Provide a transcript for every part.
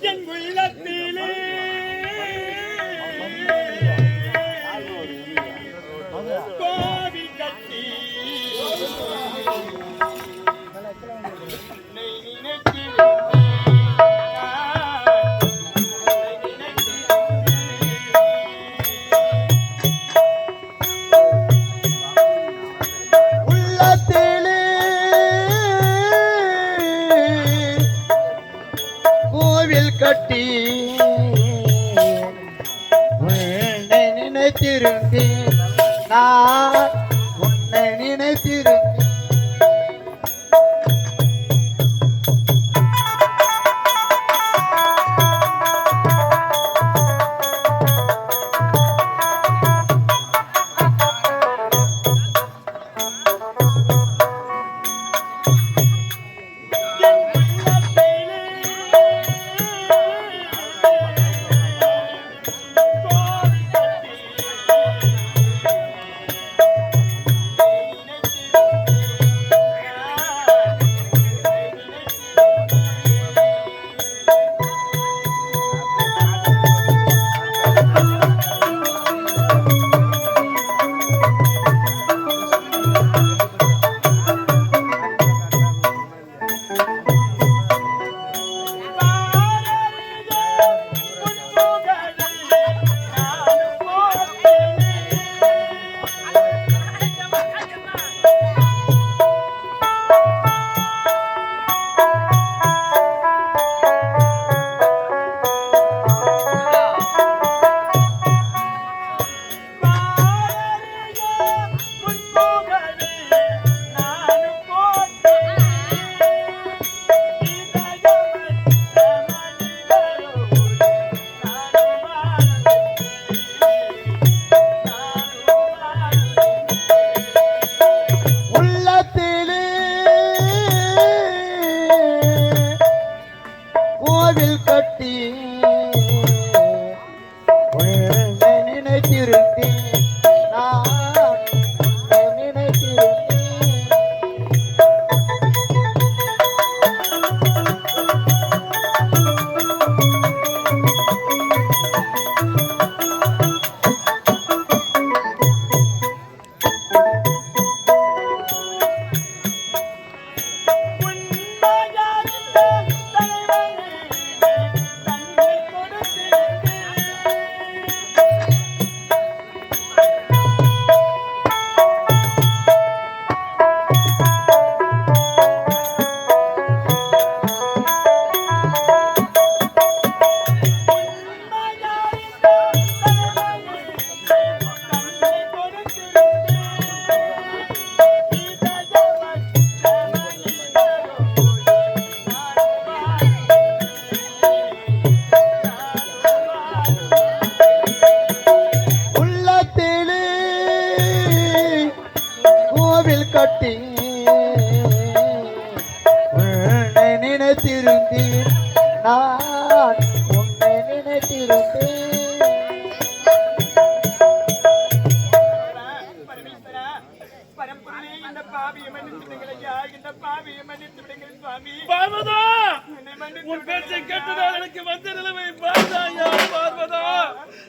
என் உள்ளத்திலே கட்டி நினைத்திருந்தேன். நான் உள்ளத்திலே காட்டி உன்னை நினைத்திருந்தேன் நான் உன்னை நினைத்திருந்தேன் இந்த பாவியை இந்த பார்வதா உன் பேச்சை எனக்கு வந்த நிலைமை பார்த்தாயா பார்வதா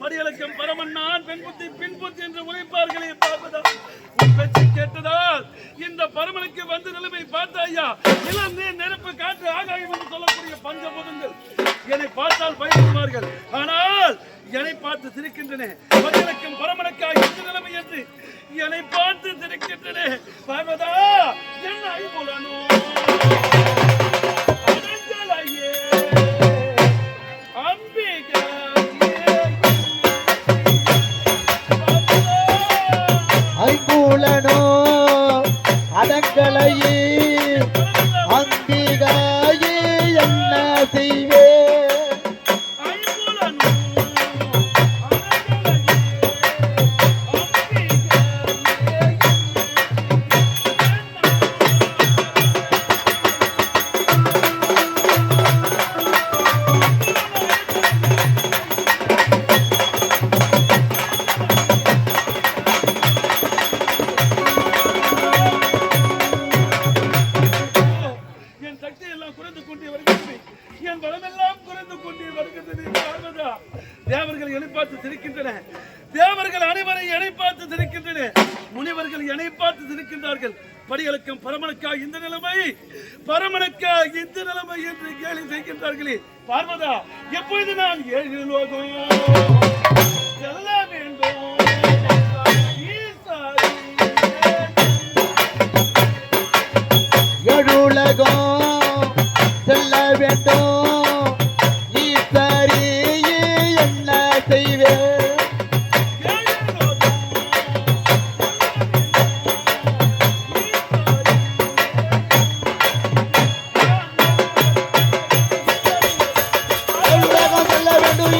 படியலக்கம் பரமன்னான் பெண் புத்தி பின்புத்தி என்று உழைப்பார்களே பார்வதா உன் பேச்சை கேட்டதால் இந்த பரமனுக்கு வந்த நிலைமை பார்த்தாயா? இளம் நீர் நெருப்பு காற்று ஆகாயம் என்று சொல்லக்கூடிய பஞ்சபூதங்கள். என்னை பார்த்தால் பயப்படுவார்கள். ஆனால் என்னை பார்த்து சிரிக்கின்றன. படியலக்கம் பரமனுக்கு பரமனுக்கா இந்த நிலைமை என்று கேலி செய்கின்றார்களே. பார்வதா எப்பொழுது நான் ஏழு லோகம்? செல்ல வேண்டும். ஏழுலகம் செல்ல வேண்டும்.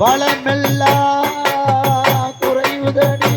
வளமெல்லாம் குறைவுதடி.